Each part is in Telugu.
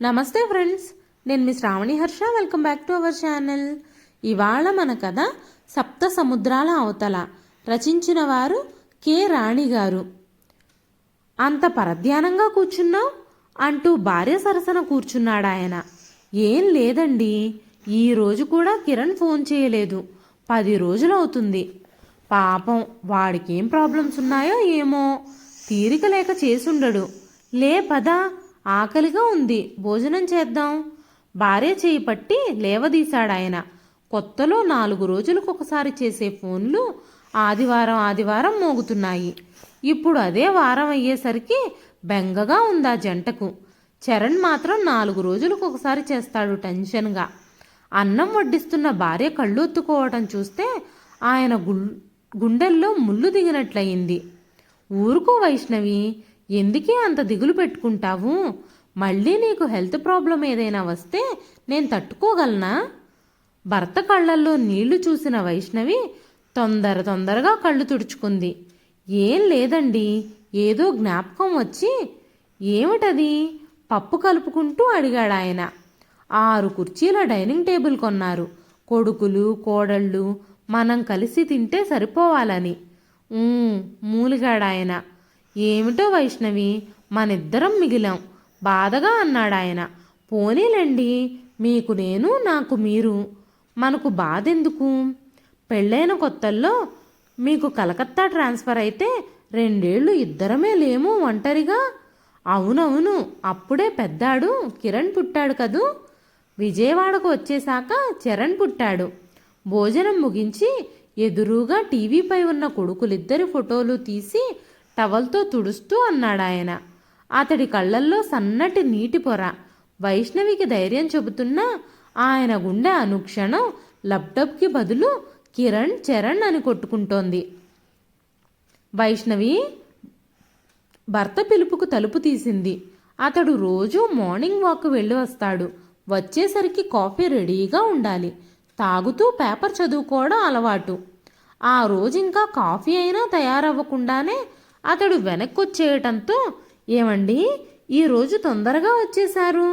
నమస్తే ఫ్రెండ్స్ నేను మీ Shravani Harsha. Welcome back to our channel ఇవాళ మన కథ సప్త సముద్రాల అవతల రచించిన వారు కె రాణి గారు. అంత పరధ్యానంగా కూర్చున్నావు? అంటూ భార్య సరసన కూర్చున్నాడు ఆయన ఏం లేదండి ఈ రోజు కూడా కిరణ్ ఫోన్ చేయలేదు. పది రోజులు అవుతుంది పాపం వాడికేం ప్రాబ్లమ్స్ ఉన్నాయో ఏమో. తీరిక లేక చేసుండడు. లే పదా ఆకలిగా ఉంది. భోజనం చేద్దాం. భార్య చేయి పట్టి లేవదీశాడాయన కొత్తలో నాలుగు రోజులకు ఒకసారి చేసే ఫోన్లు ఆదివారం ఆదివారం మోగుతున్నాయి. ఇప్పుడు అదే వారం అయ్యేసరికి బెంగగా ఉందా జంటకు. చరణ్ మాత్రం నాలుగు రోజులకు ఒకసారి చేస్తాడు టెన్షన్గా. అన్నం వడ్డిస్తున్న భార్య కళ్ళొత్తుకోవటం చూస్తే ఆయన గుండెల్లో ముళ్ళు దిగినట్లయింది. ఊరుకో వైష్ణవి ఎందుకే అంత దిగులు పెట్టుకుంటావు? మళ్ళీ నీకు హెల్త్ ప్రాబ్లం ఏదైనా వస్తే నేను తట్టుకోగలనా? భర్త కళ్ళల్లో నీళ్ళు చూసిన వైష్ణవి తొందర తొందరగా కళ్ళు తుడుచుకుంది. ఏం లేదండి ఏదో జ్ఞాపకం వచ్చి ఏమిటది? పప్పు కలుపుకుంటూ అడిగాడు ఆయన ఆరు కుర్చీల డైనింగ్ టేబుల్ కొన్నారు. కొడుకులు కోడళ్ళు మనం కలిసి తింటే సరిపోవాలని. మూలిగాడాయన. ఏమిటో వైష్ణవి మనిద్దరం మిగిలాం. బాధగా అన్నాడాయన పోనీలండి మీకు నేను నాకు మీరు. మనకు బాధెందుకు? పెళ్ళైన కొత్తల్లో మీకు కలకత్తా ట్రాన్స్ఫర్ అయితే రెండేళ్ళు ఇద్దరమే లేము ఒంటరిగా? అవునవును అప్పుడే పెద్దాడు కిరణ్ పుట్టాడు కదూ? విజయవాడకు వచ్చేశాక చరణ్ పుట్టాడు. భోజనం ముగించి ఎదురుగా టీవీపై ఉన్న కొడుకులిద్దరి ఫోటోలు తీసి టవల్తో తుడుస్తూ అన్నాడాయన. అతడి కళ్ళల్లో సన్నటి నీటి పొర. వైష్ణవికి ధైర్యం చెబుతున్నా ఆయన గుండె అనుక్షణం లప్టప్కి బదులు కిరణ్ చరణ్ అని కొట్టుకుంటోంది. వైష్ణవి భర్త పిలుపుకు తలుపు తీసింది. అతడు రోజు మార్నింగ్ వాక్ వెళ్ళి వస్తాడు. వచ్చేసరికి కాఫీ రెడీగా ఉండాలి. తాగుతూ పేపర్ చదువుకోవడం అలవాటు. ఆ రోజు ఇంకా కాఫీ అయినా తయారవ్వకుండానే అతడు వెనక్కొచ్చేయటంతో ఏమండి ఈరోజు తొందరగా వచ్చేశారు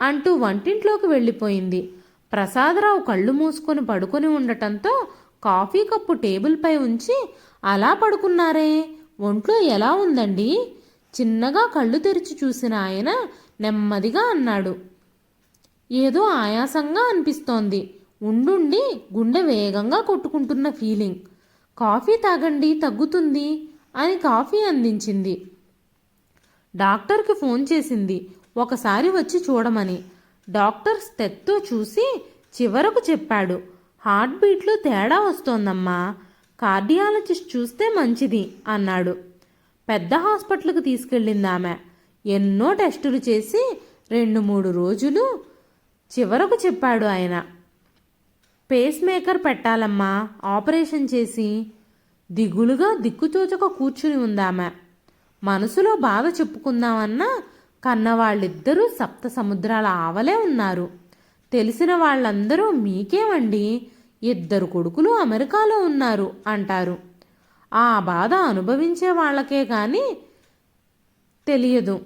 అంటూ వంటింట్లోకి వెళ్ళిపోయింది. ప్రసాదరావు కళ్ళు మూసుకొని పడుకొని ఉండటంతో కాఫీ కప్పు టేబుల్పై ఉంచి అలా పడుకున్నారే ఒంట్లో ఎలా ఉందండి చిన్నగా కళ్ళు తెరిచి చూసిన ఆయన నెమ్మదిగా అన్నాడు. ఏదో ఆయాసంగా అనిపిస్తోంది. ఉండుండి గుండె వేగంగా కొట్టుకుంటున్న ఫీలింగ్. కాఫీ తాగండి తగ్గుతుంది. అని కాఫీ అందించింది. డాక్టర్కి ఫోన్ చేసింది. ఒకసారి వచ్చి చూడమని. డాక్టర్ స్టెత్తో చూసి చివరకు చెప్పాడు. హార్ట్ బీట్లో తేడా వస్తోందమ్మా. కార్డియాలజిస్ట్ చూస్తే మంచిది అన్నాడు. పెద్ద హాస్పిటల్కి తీసుకెళ్ళింది ఆమె ఎన్నో టెస్టులు చేసి రెండు మూడు రోజులు చివరకు చెప్పాడు ఆయన. Face maker పెట్టాలమ్మా. ఆపరేషన్ చేసి దిగులుగా దిక్కుచోచక కూర్చుని ఉందామె. మనసులో బాధ చెప్పుకుందామన్నా కన్నవాళ్ళిద్దరూ సప్త సముద్రాల ఆవలే ఉన్నారు. తెలిసిన వాళ్ళందరూ మీకేమండి? ఇద్దరు కొడుకులు అమెరికాలో ఉన్నారు అంటారు. ఆ బాధ అనుభవించే వాళ్ళకే కానీ తెలియదు.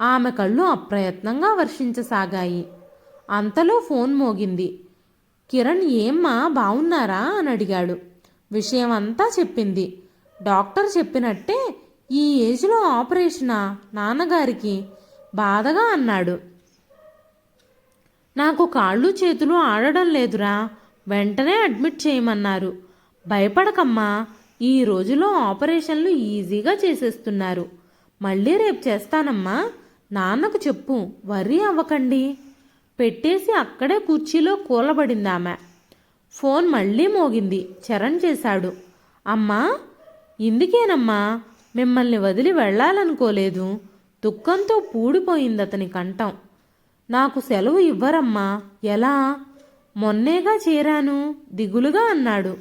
ఆమె కళ్ళు అప్రయత్నంగా వర్షించసాగాయి. అంతలో ఫోన్ మోగింది. కిరణ్ ఏమ్మా? బావున్నారా? అని అడిగాడు. విషయం అంతా చెప్పింది. డాక్టర్ చెప్పినట్టే ఈ ఏజ్లో ఆపరేషనా నాన్నగారికి? బాధగా అన్నాడు. నాకు కాళ్ళు చేతులు ఆడడం లేదురా వెంటనే అడ్మిట్ చేయమన్నారు. భయపడకమ్మా ఈ రోజులో ఆపరేషన్లు ఈజీగా చేసేస్తున్నారు. మళ్ళీ రేపు చేస్తానమ్మా నాన్నకు చెప్పు వర్రీ అవ్వకండి. పెట్టేసి అక్కడే కుర్చీలో కూలబడింది ఆమె ఫోన్ మళ్ళీ మోగింది. చరణ్ చేశాడు. అమ్మా ఇందుకేనమ్మా మిమ్మల్ని వదిలి వెళ్ళాలనుకోలేదు. దుఃఖంతో పూడిపోయింది అతని కంఠం. నాకు సెలవు ఇవ్వరమ్మా. ఎలా? మొన్నేగా చేరాను? దిగులుగా అన్నాడు.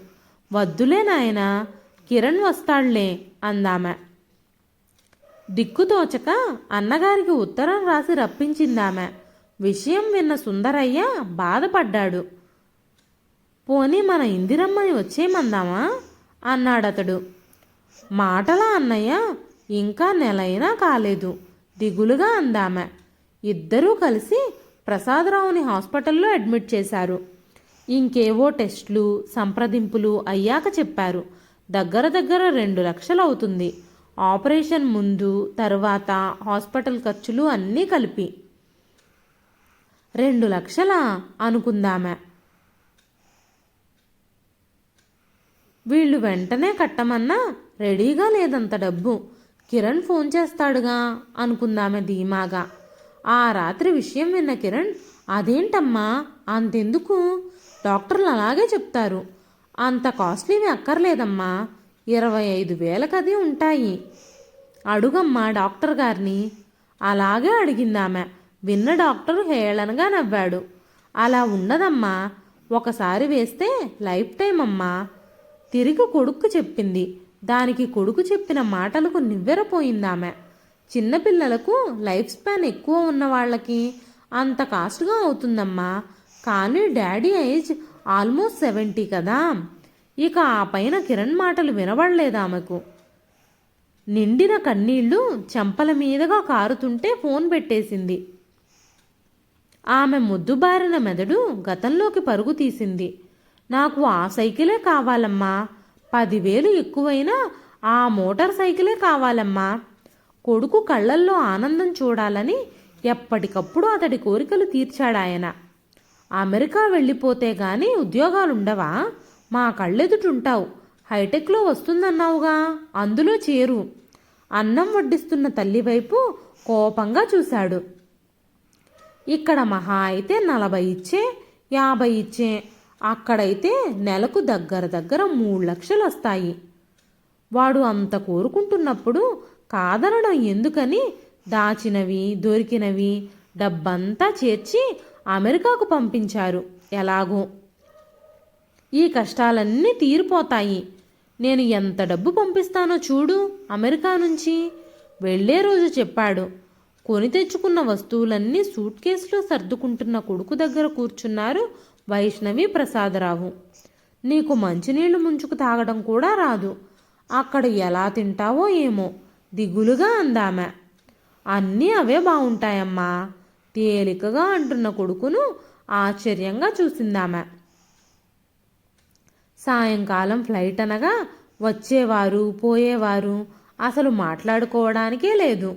వద్దులే నాయనా కిరణ్ వస్తాడులే అందామె. దిక్కుతోచక అన్నగారికి ఉత్తరం రాసి రప్పించిందామె. విషయం విన్న సుందరయ్య బాధపడ్డాడు. పోనీ మన ఇందిరమ్మని వచ్చేయమందామా? అన్నాడతడు. మాటలా అన్నయ్య ఇంకా నెలైనా కాలేదు దిగులుగా అందామె. ఇద్దరూ కలిసి ప్రసాదరావుని హాస్పిటల్లో అడ్మిట్ చేశారు. ఇంకేవో టెస్టులు సంప్రదింపులు అయ్యాక చెప్పారు. దగ్గర దగ్గర రెండు లక్షలు అవుతుంది ఆపరేషన్ ముందు తర్వాత హాస్పిటల్ ఖర్చులు అన్నీ కలిపి. రెండు లక్షలా అనుకుందామె. వీళ్ళు వెంటనే కట్టమన్నా రెడీగా లేదంత డబ్బు. కిరణ్ ఫోన్ చేస్తాడుగా అనుకుందామె ధీమాగా. ఆ రాత్రి విషయం విన్న కిరణ్ అదేంటమ్మా అంతెందుకు? డాక్టర్లు అలాగే చెప్తారు. అంత కాస్ట్లీవి అక్కర్లేదమ్మా. ఇరవై ఐదు వేలకది ఉంటాయి. అడుగమ్మా డాక్టర్ గారిని. అలాగే అడిగిందామె. విన్న డాక్టర్ హేళనగా నవ్వాడు. అలా ఉండదమ్మా ఒకసారి వేస్తే లైఫ్ టైం అమ్మా తిరిగి కొడుక్కు చెప్పింది. దానికి కొడుకు చెప్పిన మాటలకు నివ్వెరపోయిందామె చిన్నపిల్లలకు లైఫ్ స్పాన్ ఎక్కువ ఉన్న వాళ్ళకి అంత కాస్ట్గా అవుతుందమ్మా. కానీ డాడీ ఏజ్ ఆల్మోస్ట్ సెవెంటీ కదా. ఇక ఆ పైన కిరణ్ మాటలు వినబడలేదు ఆమెకు. నిండిన కన్నీళ్ళు చెంపల మీదుగా కారుతుంటే ఫోన్ పెట్టేసింది. ఆమె ముద్దుబారిన మెదడు గతంలోకి పరుగు తీసింది. నాకు ఆ సైకిలే కావాలమ్మా. పదివేలు ఎక్కువైనా ఆ మోటార్ సైకిలే కావాలమ్మా. కొడుకు కళ్ళల్లో ఆనందం చూడాలని ఎప్పటికప్పుడు అతడి కోరికలు తీర్చాడాయన. అమెరికా వెళ్ళిపోతే గాని ఉద్యోగాలుండవా? మా కళ్ళెదుటుంటావు. హైటెక్లో వస్తుందన్నావుగా. అందులో చేరు. అన్నం వడ్డిస్తున్న తల్లి వైపు కోపంగా చూశాడు. ఇక్కడ మహా అయితే నలభై ఇచ్చే యాభై ఇచ్చే అక్కడైతే నెలకు దగ్గర దగ్గర మూడు లక్షలు వస్తాయి. వాడు అంత కోరుకుంటున్నప్పుడు కాదనడం ఎందుకని? దాచినవి దొరికినవి డబ్బంతా చేర్చి అమెరికాకు పంపించారు. ఎలాగో? ఈ కష్టాలన్నీ తీరిపోతాయి. నేను ఎంత డబ్బు పంపిస్తానో చూడు అమెరికా నుంచి. వెళ్ళే రోజు చెప్పాడు. కొని తెచ్చుకున్న వస్తువులన్నీ సూట్ కేసులో సర్దుకుంటున్న కొడుకు దగ్గర కూర్చున్నారు వైష్ణవి ప్రసాదరావు. నీకు మంచినీళ్ళు ముంచుకు తాగడం కూడా రాదు. అక్కడ ఎలా తింటావో ఏమో దిగులుగా అందామె. అన్నీ అవే బాగుంటాయమ్మా తేలికగా అంటున్న కొడుకును ఆశ్చర్యంగా చూసిందామె. సాయంకాలం ఫ్లైట్ అనగా వచ్చేవారు పోయేవారు అసలు మాట్లాడుకోవడానికే లేదు.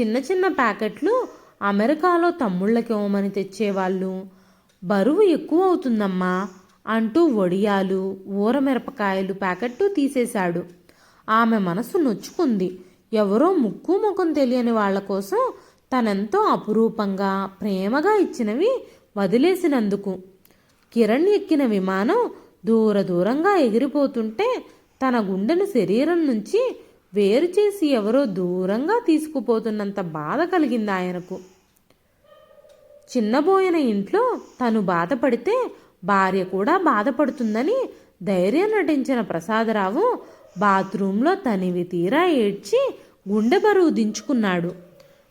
చిన్న చిన్న ప్యాకెట్లు అమెరికాలో తమ్ముళ్ళకి ఇవ్వమని తెచ్చేవాళ్ళు. బరువు ఎక్కువ అవుతుందమ్మా అంటూ వడియాలు ఊరమిరపకాయలు ప్యాకెట్టు తీసేశాడు. ఆమె మనసు నొచ్చుకుంది. ఎవరో ముక్కు ముఖం తెలియని వాళ్ళ కోసం తనెంతో అపురూపంగా ప్రేమగా ఇచ్చినవి వదిలేసినందుకు. కిరణ్ ఎక్కిన విమానం దూర దూరంగా ఎగిరిపోతుంటే తన గుండెను శరీరం నుంచి వేరు చేసి ఎవరో దూరంగా తీసుకుపోతున్నంత బాధ కలిగింది ఆయనకు. చిన్నబోయిన ఇంట్లో తను బాధపడితే భార్య కూడా బాధపడుతుందని ధైర్యం నటించిన ప్రసాదరావు బాత్రూంలో తనివి తీరా ఏడ్చి గుండె బరువు దించుకున్నాడు.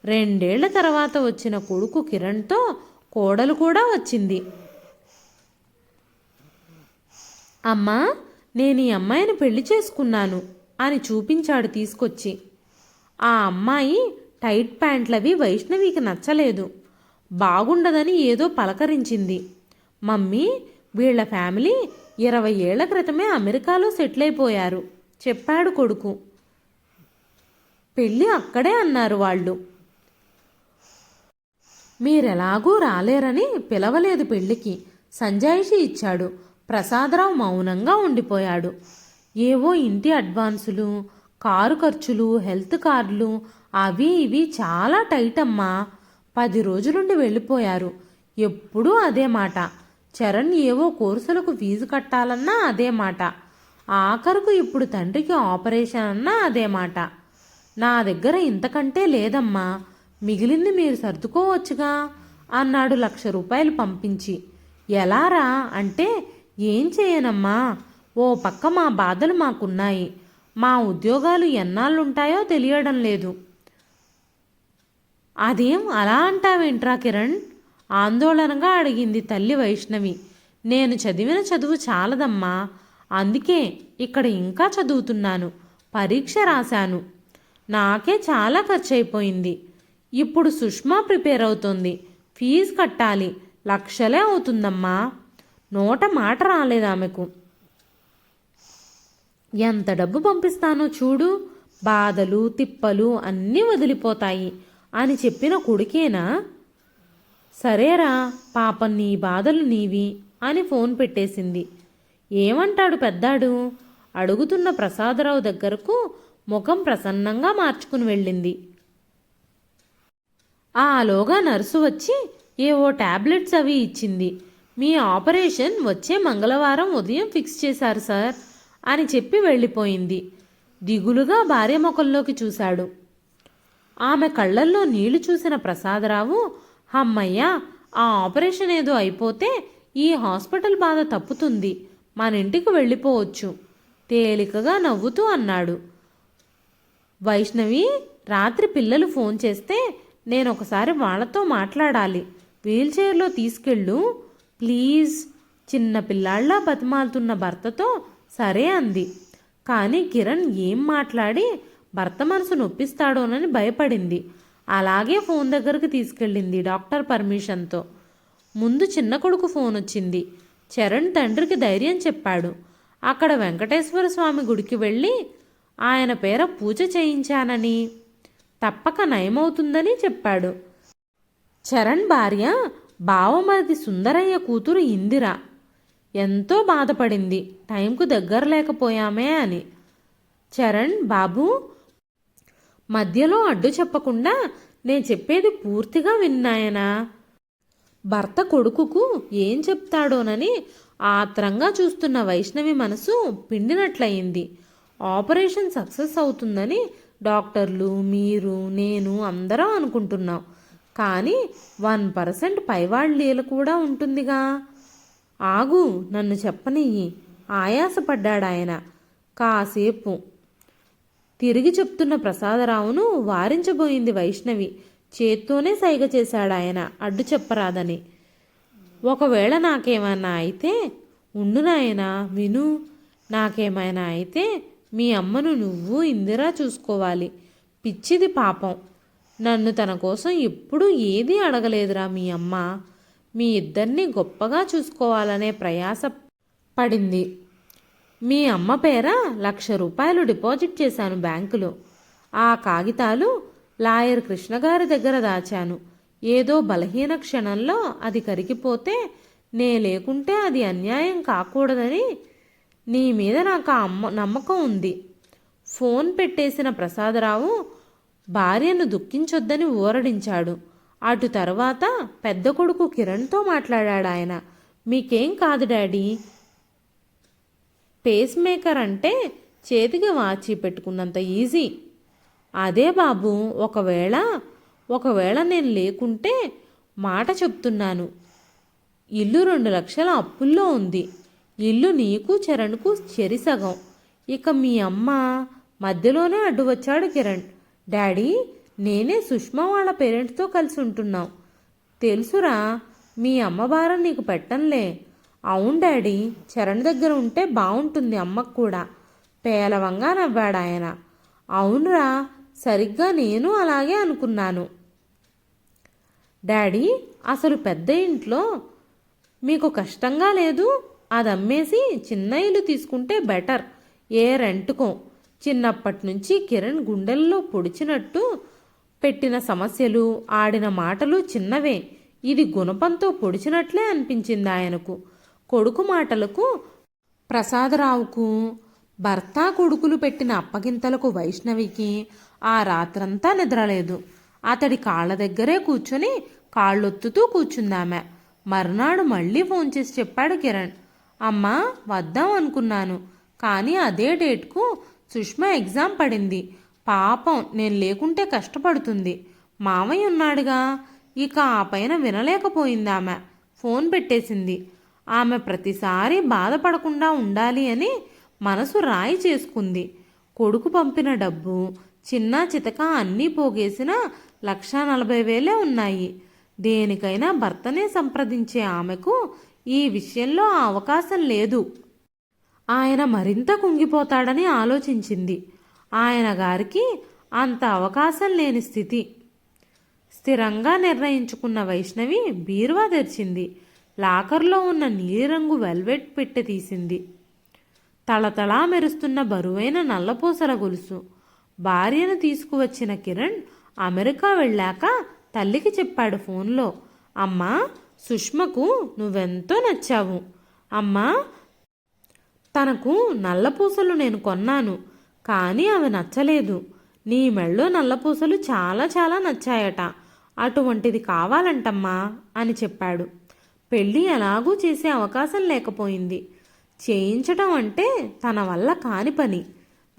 రెండేళ్ళ తర్వాత వచ్చిన కొడుకు కిరణ్తో కోడలు కూడా వచ్చింది. అమ్మా నేను ఈ అమ్మాయిని పెళ్ళి చేసుకున్నాను అని చూపించాడు తీసుకొచ్చి. ఆ అమ్మాయి టైట్ ప్యాంట్లవి వైష్ణవికి నచ్చలేదు. బాగుండదని ఏదో పలకరించింది. మమ్మీ వీళ్ళ ఫ్యామిలీ ఇరవై ఏళ్ళ క్రితమే అమెరికాలో సెటిల్ అయిపోయారు చెప్పాడు కొడుకు. పెళ్ళి అక్కడే అన్నారు వాళ్ళు. మీరెలాగూ రాలేరని పిలవలేదు పెళ్ళికి సంజాయిషి ఇచ్చాడు. ప్రసాదరావు మౌనంగా ఉండిపోయాడు. ఏవో ఇంటి అడ్వాన్సులు కారు ఖర్చులు హెల్త్ కార్డులు అవి ఇవి చాలా టైట్ అమ్మా పది రోజులుండి వెళ్ళిపోయారు. ఎప్పుడూ అదే మాట. చరణ్ ఏవో కోర్సులకు ఫీజు కట్టాలన్నా అదే మాట. ఆఖరుకు ఇప్పుడు తండ్రికి ఆపరేషన్ అన్నా అదే మాట. నా దగ్గర ఇంతకంటే లేదమ్మా. మిగిలింది మీరు సర్దుకోవచ్చుగా అన్నాడు లక్ష రూపాయలు పంపించి. ఎలారా అంటే ఏం చేయనమ్మా? ఓ పక్క మా బాధలు మాకున్నాయి. మా ఉద్యోగాలు ఎన్నాళ్ళుంటాయో తెలియడం లేదు. అదేం అలా అంటావేంట్రా కిరణ్? ఆందోళనగా అడిగింది తల్లి వైష్ణవి. నేను చదివిన చదువు చాలదమ్మా. అందుకే ఇక్కడ ఇంకా చదువుతున్నాను. పరీక్ష రాశాను. నాకే చాలా ఖర్చు అయిపోయింది ఇప్పుడు సుష్మా ప్రిపేర్ అవుతుంది. ఫీజు కట్టాలి. లక్షలే అవుతుందమ్మా. నోట మాట రాలేదు ఆమెకు ఎంత డబ్బు పంపిస్తానో చూడు. బాధలు తిప్పలు అన్నీ వదిలిపోతాయి. అని చెప్పిన కొడుకేనా? సరేరా పాపం నీ బాధలు నీవి అని ఫోన్ పెట్టేసింది. ఏమంటాడు పెద్దాడు? అడుగుతున్న ప్రసాదరావు దగ్గరకు ముఖం ప్రసన్నంగా మార్చుకుని వెళ్ళింది. ఆలోగా నర్సు వచ్చి ఏవో ట్యాబ్లెట్స్ అవి ఇచ్చింది. మీ ఆపరేషన్ వచ్చే మంగళవారం ఉదయం ఫిక్స్ చేశారు సార్ అని చెప్పి వెళ్ళిపోయింది. దిగులుగా భార్య ముఖంలోకి చూశాడు. ఆమె కళ్ళల్లో నీళ్ళు చూసిన ప్రసాదరావు అమ్మయ్య ఆ ఆపరేషన్ ఏదో అయిపోతే ఈ హాస్పిటల్ బాధ తప్పుతుంది. మన ఇంటికి వెళ్ళిపోవచ్చు. తేలికగా నవ్వుతూ అన్నాడు. వైష్ణవి రాత్రి పిల్లలు ఫోన్ చేస్తే నేను ఒకసారి వాళ్ళతో మాట్లాడాలి. వీల్చైర్లో తీసుకెళ్ళు. ప్లీజ్. చిన్న పిల్లాళ్ళ బతిమాలుతున్న భర్తతో సరే అంది. కానీ కిరణ్ ఏం మాట్లాడి భర్త మనసు నొప్పిస్తాడోనని భయపడింది. అలాగే ఫోన్ దగ్గరకు తీసుకెళ్ళింది డాక్టర్ పర్మిషన్తో. ముందు చిన్న కొడుకు ఫోన్ వచ్చింది. చరణ్ తండ్రికి ధైర్యం చెప్పాడు. అక్కడ వెంకటేశ్వర స్వామి గుడికి వెళ్ళి ఆయన పేర పూజ చేయించానని తప్పక నయమవుతుందని చెప్పాడు. చరణ్ భార్య బావమరిది సుందరయ్య కూతురు ఇందిర. ఎంతో బాధపడింది. టైంకు దగ్గర లేకపోయామే అని. చరణ్ బాబు మధ్యలో అడ్డు చెప్పకుండా నేను చెప్పేది పూర్తిగా విన్నాయనా? భర్త కొడుకుకు ఏం చెప్తాడోనని ఆత్రంగా చూస్తున్న వైష్ణవి మనసు పిండినట్లయింది. ఆపరేషన్ సక్సెస్ అవుతుందని డాక్టర్లు మీరు నేను అందరం అనుకుంటున్నాం. కానీ వన్ పర్సెంట్ పైవాళ్ళీల కూడా ఉంటుందిగా. ఆగు నన్ను చెప్పనియ్యి. ఆయాసపడ్డాడాయన. కాసేపు. తిరిగి చెప్తున్న ప్రసాదరావును వారించబోయింది వైష్ణవి. చేత్తోనే సైగ చేశాడాయన అడ్డు చెప్పరాదని. ఒకవేళ నాకేమైనా అయితే ఉండు నాయనా విను. నాకేమైనా అయితే మీ అమ్మను నువ్వు ఇందిరా చూసుకోవాలి. పిచ్చిది పాపం. నన్ను తన కోసం ఎప్పుడూ ఏదీ అడగలేదురా మీ అమ్మ. మీ ఇద్దరిని గొప్పగా చూసుకోవాలనే ప్రయాస పడింది. మీ అమ్మ పేర లక్ష రూపాయలు డిపాజిట్ చేశాను బ్యాంకులో. ఆ కాగితాలు లాయర్ కృష్ణగారి దగ్గర దాచాను. ఏదో బలహీన క్షణంలో అది కరిగిపోతే నే లేకుంటే అది అన్యాయం కాకూడదని నీ మీద నాకు ఆ అమ్మ నమ్మకం ఉంది. ఫోన్ పెట్టేసిన ప్రసాదరావు భార్యను దుఃఖించొద్దని ఊరడించాడు. అటు తర్వాత పెద్ద కొడుకు కిరణ్తో మాట్లాడాడు ఆయన మీకేం కాదు డాడీ పేస్ మేకర్ అంటే చేతికి వాచి పెట్టుకున్నంత ఈజీ అదే బాబు ఒకవేళ ఒకవేళ నేను లేకుంటే మాట చెప్తున్నాను. ఇల్లు రెండు లక్షల అప్పుల్లో ఉంది. ఇల్లు నీకు చరణ్కు చెరిసగం ఇక మీ అమ్మ మధ్యలోనే అడ్డు వచ్చాడు కిరణ్. డాడీ నేనే సుష్మా వాళ్ళ పేరెంట్స్తో కలిసి ఉంటున్నాం. తెలుసురా మీ అమ్మ భారం నీకు పెట్టంలే అవును డాడీ చరణ్ దగ్గర ఉంటే బాగుంటుంది అమ్మకు కూడా. పేలవంగా నవ్వాడు ఆయన అవునురా సరిగ్గా నేను అలాగే అనుకున్నాను. డాడీ అసలు పెద్ద ఇంట్లో మీకు కష్టంగా లేదు? అది అమ్మేసి చిన్న ఇల్లు తీసుకుంటే బెటర్. ఏ రెంట్కో. చిన్నప్పటి నుంచి కిరణ్ గుండెల్లో పొడిచినట్టు పెట్టిన సమస్యలు ఆడిన మాటలు చిన్నవే. ఇది గుణపంతో పొడిచినట్లే అనిపించింది ఆయనకు కొడుకు మాటలకు ప్రసాదరావుకు భర్త కొడుకులు పెట్టిన అప్పగింతలకు వైష్ణవికి ఆ రాత్రంతా నిద్రలేదు. అతడి కాళ్ళ దగ్గరే కూర్చొని కాళ్ళొత్తుతూ కూర్చుందామె. మర్నాడు మళ్ళీ ఫోన్ చేసి చెప్పాడు కిరణ్. అమ్మా వద్దాం అనుకున్నాను. కానీ అదే డేట్కు సుష్మా ఎగ్జామ్ పడింది. పాపం నేను లేకుంటే కష్టపడుతుంది. మామయ్య ఉన్నాడుగా. ఇక ఆ పైన వినలేకపోయింది ఆమె ఫోన్ పెట్టేసింది. ఆమె ప్రతిసారి బాధపడకుండా ఉండాలి అని మనసు రాయి చేసుకుంది. కొడుకు పంపిన డబ్బు చిన్న చితక అన్నీ పోగేసిన లక్షా నలభై వేలే ఉన్నాయి. దేనికైనా భర్తనే సంప్రదించే ఆమెకు ఈ విషయంలో ఆ అవకాశం లేదు. ఆయన మరింత కుంగిపోతాడని ఆలోచించింది. ఆయన గారికి అంత అవకాశం లేని స్థితి. స్థిరంగా నిర్ణయించుకున్న వైష్ణవి బీరువా తెరిచింది. లాకర్లో ఉన్న నీలిరంగు వెల్వెట్ పెట్టె తీసింది. తళతళా మెరుస్తున్న బరువైన నల్లపూసల గొలుసు. భార్యను తీసుకువచ్చిన కిరణ్ అమెరికా వెళ్ళాక తల్లికి చెప్పాడు ఫోన్లో అమ్మా సుష్మకు నువ్వెంతో నచ్చావు. అమ్మా తనకు నల్లపూసలు నేను కొన్నాను కానీ అవి నచ్చలేదు. నీ మెళ్ళో నల్లపూసలు చాలా చాలా నచ్చాయట. అటువంటిది కావాలంటమ్మా అని చెప్పాడు. పెళ్ళి ఎలాగూ చేసే అవకాశం లేకపోయింది. చేయించటం అంటే తన వల్ల కాని పని.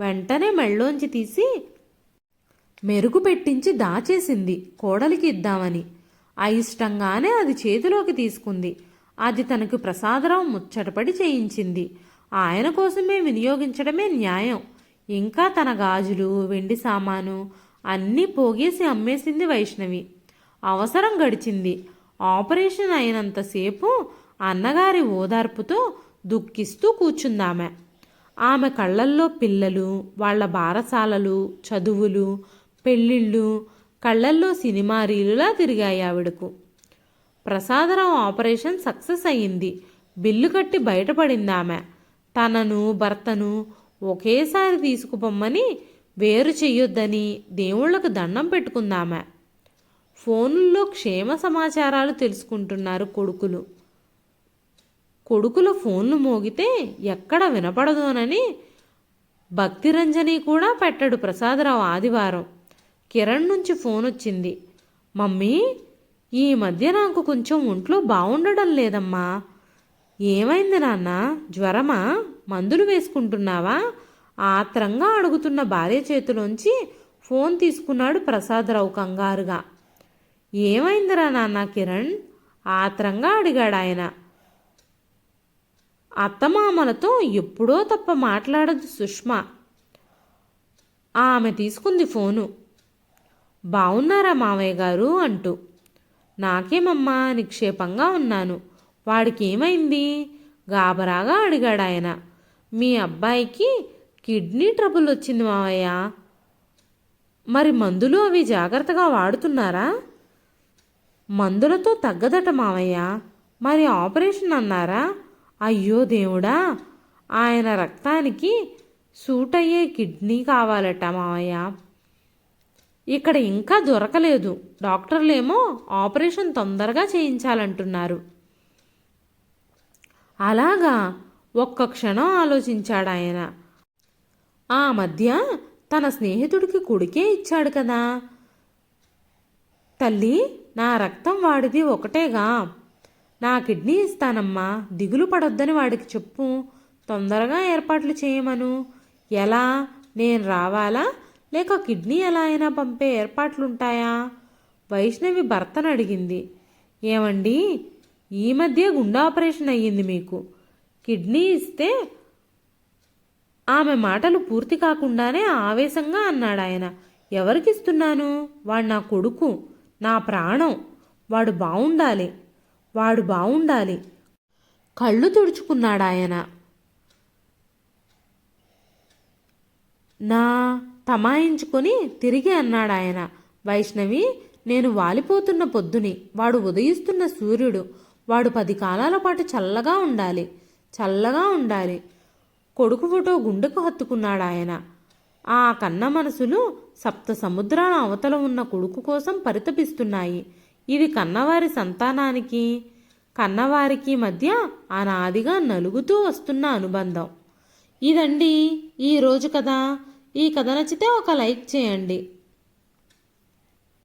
వెంటనే మెళ్ళోంచి తీసి మెరుగు పెట్టించి దాచేసింది. కోడలికి ఇద్దామని. అయిష్టంగానే అది చేతిలోకి తీసుకుంది. అది తనకు ప్రసాదరావు ముచ్చటపడి చేయించింది. ఆయన కోసమే వినియోగించడమే న్యాయం. ఇంకా తన గాజులు వెండి సామాను అన్నీ పోగేసి అమ్మేసింది వైష్ణవి. అవసరం గడిచింది. ఆపరేషన్ అయినంతసేపు అన్నగారి ఓదార్పుతో దుఃఖిస్తూ కూర్చుందామె. ఆమె కళ్ళల్లో పిల్లలు వాళ్ళ బారసాలలు చదువులు పెళ్ళిళ్ళు కళ్ళల్లో సినిమా రీలులా తిరిగాయి ఆవిడకు. ప్రసాదరావు ఆపరేషన్ సక్సెస్ అయ్యింది. బిల్లు కట్టి బయటపడింది ఆమె తనను భర్తను ఒకేసారి తీసుకుపోమ్మని వేరు చెయ్యొద్దని దేవుళ్ళకు దండం పెట్టుకుందామె. ఫోనుల్లో క్షేమ సమాచారాలు తెలుసుకుంటున్నారు కొడుకులు. కొడుకుల ఫోన్లు మోగితే ఎక్కడ వినపడదోనని భక్తిరంజని కూడా పెట్టాడు ప్రసాదరావు ఆదివారం. కిరణ్ నుంచి ఫోన్ వచ్చింది. మమ్మీ ఈ మధ్య నాకు కొంచెం ఒంట్లో బాగుండడం లేదమ్మా. ఏమైంది నాన్న? జ్వరమా? మందులు వేసుకుంటున్నావా? ఆత్రంగా అడుగుతున్న భార్య చేతిలోంచి ఫోన్ తీసుకున్నాడు ప్రసాదరావు కంగారుగా. ఏమైందిరా నాన్న కిరణ్? ఆత్రంగా అడిగాడు ఆయన. అత్తమామలతో ఎప్పుడో తప్ప మాట్లాడదు సుష్మా. ఆమె తీసుకుంది ఫోను. బాగున్నారా మావయ్య గారు? అంటూ. నాకేమమ్మా నిక్షేపంగా ఉన్నాను. వాడికి ఏమైంది గాబరాగా అడిగాడు ఆయన. మీ అబ్బాయికి కిడ్నీ ట్రబుల్ వచ్చింది మావయ్య మరి మందులు అవి జాగ్రత్తగా వాడుతున్నారా? మందులతో తగ్గదట మావయ్య. మరి ఆపరేషన్ అన్నారా? అయ్యో దేవుడా! ఆయన రక్తానికి సూట్ అయ్యే కిడ్నీ కావాలట మావయ్య. ఇక్కడ ఇంకా దొరకలేదు. డాక్టర్లేమో ఆపరేషన్ తొందరగా చేయించాలంటున్నారు. అలాగా ఒక్క క్షణం ఆలోచించాడు ఆయన. ఆ మధ్య తన స్నేహితుడికి కొడుకే ఇచ్చాడు కదా. తల్లి నా రక్తం వాడిది ఒకటేగా. నా కిడ్నీ ఇస్తానమ్మా. దిగులు పడొద్దని వాడికి చెప్పు. తొందరగా ఏర్పాట్లు చేయమను. ఎలా? నేను రావాలా? లేక కిడ్నీ ఎలా అయినా పంపే ఏర్పాట్లుంటాయా? వైష్ణవి భర్తను అడిగింది. ఏమండి? ఈ మధ్య గుండె ఆపరేషన్ అయ్యింది మీకు. కిడ్నీ ఇస్తే ఆమె మాటలు పూర్తి కాకుండానే ఆవేశంగా అన్నాడు ఆయన ఎవరికిస్తున్నాను? వాడు నా కొడుకు. నా ప్రాణం. వాడు బావుండాలి. వాడు బావుండాలి. కళ్ళు తుడుచుకున్నాడాయన. నా తమాయించుకొని తిరిగి అన్నాడాయన. వైష్ణవి నేను వాలిపోతున్న పొద్దుని వాడు ఉదయిస్తున్న సూర్యుడు. వాడు పది కాలాల పాటు చల్లగా ఉండాలి. చల్లగా ఉండాలి. కొడుకు ఫోటో గుండెకు హత్తుకున్నాడాయన. ఆ కన్న మనసులు సప్త సముద్రాల అవతల ఉన్న కొడుకు కోసం పరితపిస్తున్నాయి. ఇది కన్నవారి సంతానానికి కన్నవారికి మధ్య అనాదిగా నలుగుతూ వస్తున్న అనుబంధం. ఇదండి ఈరోజు కథ. ఈ కథ నచ్చితే ఒక లైక్ చేయండి.